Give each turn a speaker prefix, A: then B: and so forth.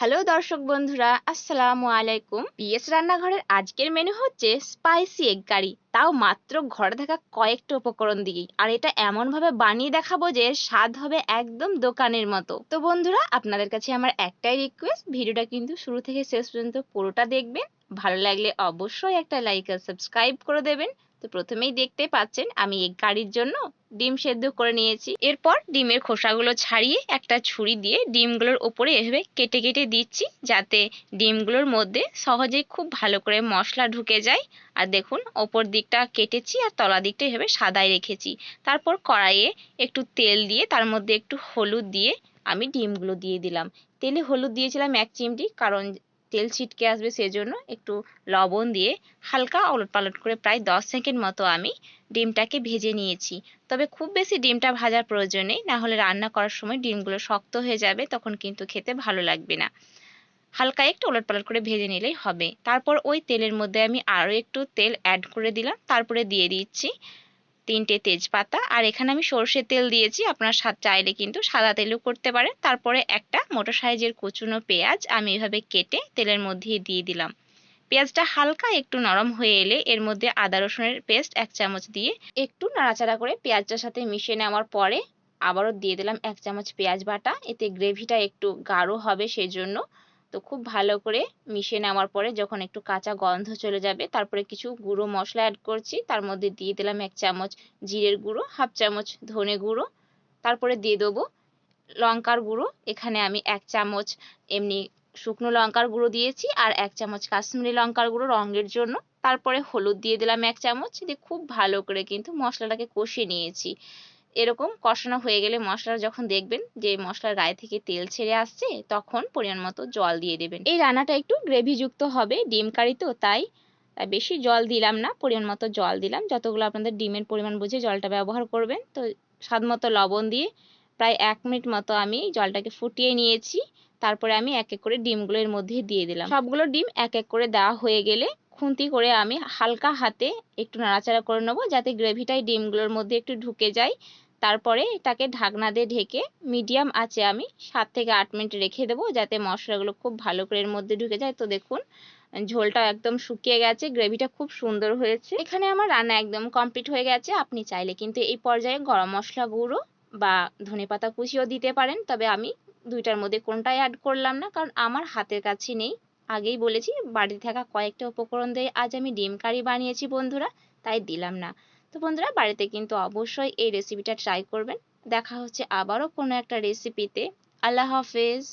A: Hello দর্শক বন্ধুরা, আসসালামু আলাইকুম। পিএস রান্নাঘরের আজকের মেনু হচ্ছে স্পাইসি এগ কারি তাও মাত্র ঘরে থাকা কয়েকটা উপকরণ দিয়েই। আর এটা এমনভাবে বানিয়ে দেখাবো যে স্বাদ হবে একদম দোকানের মতো। তো বন্ধুরা, আপনাদের কাছে আমার একটাই রিকোয়েস্ট ভিডিওটা কিন্তু শুরু থেকে শেষ পর্যন্ত পুরোটা দেখবেন। ভালো লাগলে অবশ্যই একটা লাইক আর সাবস্ক্রাইব করে দেবেন। তো প্রথমেই দেখতে পাচ্ছেন আমি এগ কারির জন্য ডিম সেদ্ধ করে নিয়েছি। এরপর ডিমের খোসাগুলো ছাড়িয়ে একটা ছুরি দিয়ে ডিমগুলোর ওপরে এভাবে কেটে কেটে দিচ্ছি যাতে ডিমগুলোর মধ্যে সহজেই খুব ভালো করে মশলা ঢুকে যায়। আর দেখুন, ওপর দিকটা কেটেছি আর তলা দিকটা এভাবে সাদাই রেখেছি। তারপর কড়াইয়ে একটু তেল দিয়ে, তার মধ্যে একটু হলুদ দিয়ে আমি ডিমগুলো দিয়ে দিলাম। তেলে হলুদ দিয়েছিলাম এক চিমটি, কারণ তেল ছিটকে আসবে সেজন্য একটু লবণ দিয়ে হালকা ওলট পালট করে প্রায় দশ সেকেন্ড মতো আমি ডিমটাকে ভেজে নিয়েছি। তবে খুব বেশি ডিমটা ভাজার প্রয়োজন নেই না হলে রান্না করার সময় ডিমগুলো শক্ত হয়ে যাবে, তখন কিন্তু খেতে ভালো লাগবে না। হালকা একটু ওলট পালট করে ভেজে নিলেই হবে। তারপর ওই তেলের মধ্যে আমি আরও একটু তেল অ্যাড করে দিলাম, তারপরে দিয়ে দিচ্ছি তিনটে তেজপাতা, আর এখানে আমি সর্ষের তেল দিয়েছি। আপনার স্বাদ চাইলে কিন্তু সাদা তেলও করতে পারেন। তারপরে একটা মোটো সাইজের কুচুনো পেঁয়াজ আমি এভাবে কেটে তেলের মধ্যে দিয়ে দিলাম। পেঁয়াজটা হালকা একটু নরম হয়ে এলে এর মধ্যে আদা রসুনের পেস্ট এক চামচ দিয়ে একটু নাড়াচাড়া করে পেঁয়াজটার সাথে মিশিয়ে নেওয়ার পরে আবারও দিয়ে দিলাম এক চামচ পেঁয়াজ বাটা। এতে গ্রেভিটা একটু গাঢ় হবে সেজন্য তো খুব ভালো করে মিশিয়ে নেওয়ার পরে যখন একটু কাঁচা গন্ধ চলে যাবে, তারপরে কিছু গুঁড়ো মশলা অ্যাড করছি। তার মধ্যে দিয়ে দিলাম এক চামচ জিরের গুঁড়ো, হাফ চামচ ধনে গুঁড়ো, তারপরে দিয়ে দেবো লঙ্কার গুঁড়ো। এখানে আমি এক চামচ এমনি শুকনো লঙ্কার গুঁড়ো দিয়েছি আর এক চামচ কাশ্মীরি লঙ্কার গুঁড়ো রঙের জন্য। তারপরে হলুদ দিয়ে দিলাম এক চামচ। দিয়ে খুব ভালো করে কিন্তু মশলাটাকে কষিয়ে নিয়েছি। এরকম কষানো হয়ে গেলে মশলাটা যখন দেখবেন যে মশলার গায়ে থেকে তেল ছেড়ে আসছে, তখন পরিমাণ মতো জল দিয়ে দেবেন। এই রান্নাটা একটু গ্রেভিযুক্ত হবে, ডিম কারি তো, তাই বেশি জল দিলাম না, পরিমাণ মতো জল দিলাম। যতগুলো আপনাদের ডিমের পরিমাণ বুঝে জলটা ব্যবহার করবেন, তো স্বাদ মতো লবণ দিয়ে প্রায় এক মিনিট মতো আমি জলটাকে ফুটিয়ে নিয়েছি। তারপরে আমি এক এক করে ডিমগুলো এর মধ্যে দিয়ে দিলাম। সবগুলো ডিম এক এক করে দেওয়া হয়ে গেলে খুন্তি করে আমি হালকা হাতে একটু নাড়াচাড়া করে নেব, যাতে গ্রেভিটাই ডিমগুলোর মধ্যে একটু ঢুকে যায়। তারপরে এটাকে ঢাকনা দিয়ে ঢেকে মিডিয়াম আছে আমি সাত থেকে আট মিনিট রেখে দেবো যাতে মশলাগুলো খুব ভালো করে এর মধ্যে ঢুকে যায়। তো দেখুন, ঝোলটা একদম শুকিয়ে গেছে গ্রেভিটা খুব সুন্দর হয়েছে। এখানে আমার রান্না একদম কমপ্লিট হয়ে গেছে। আপনি চাইলে কিন্তু এই পর্যায়ে গরম মশলা গুঁড়ো বা ধনেপাতা কুচিও দিতে পারেন, তবে আমি দুইটার মধ্যে কোনটাই অ্যাড করলাম না, কারণ আমার হাতের কাছে নেই। আগেই বলেছি, বাড়িতে থাকা কয়েকটা উপকরণ দিয়ে আজ আমি ডিম কারি বানিয়েছি বন্ধুরা, তাই দিলাম না। তো বন্ধুরা, বাড়িতে কিন্তু অবশ্যই এই রেসিপিটা ট্রাই করবেন। দেখা হচ্ছে আবারও কোনো একটা রেসিপিতে আল্লাহ হাফেজ।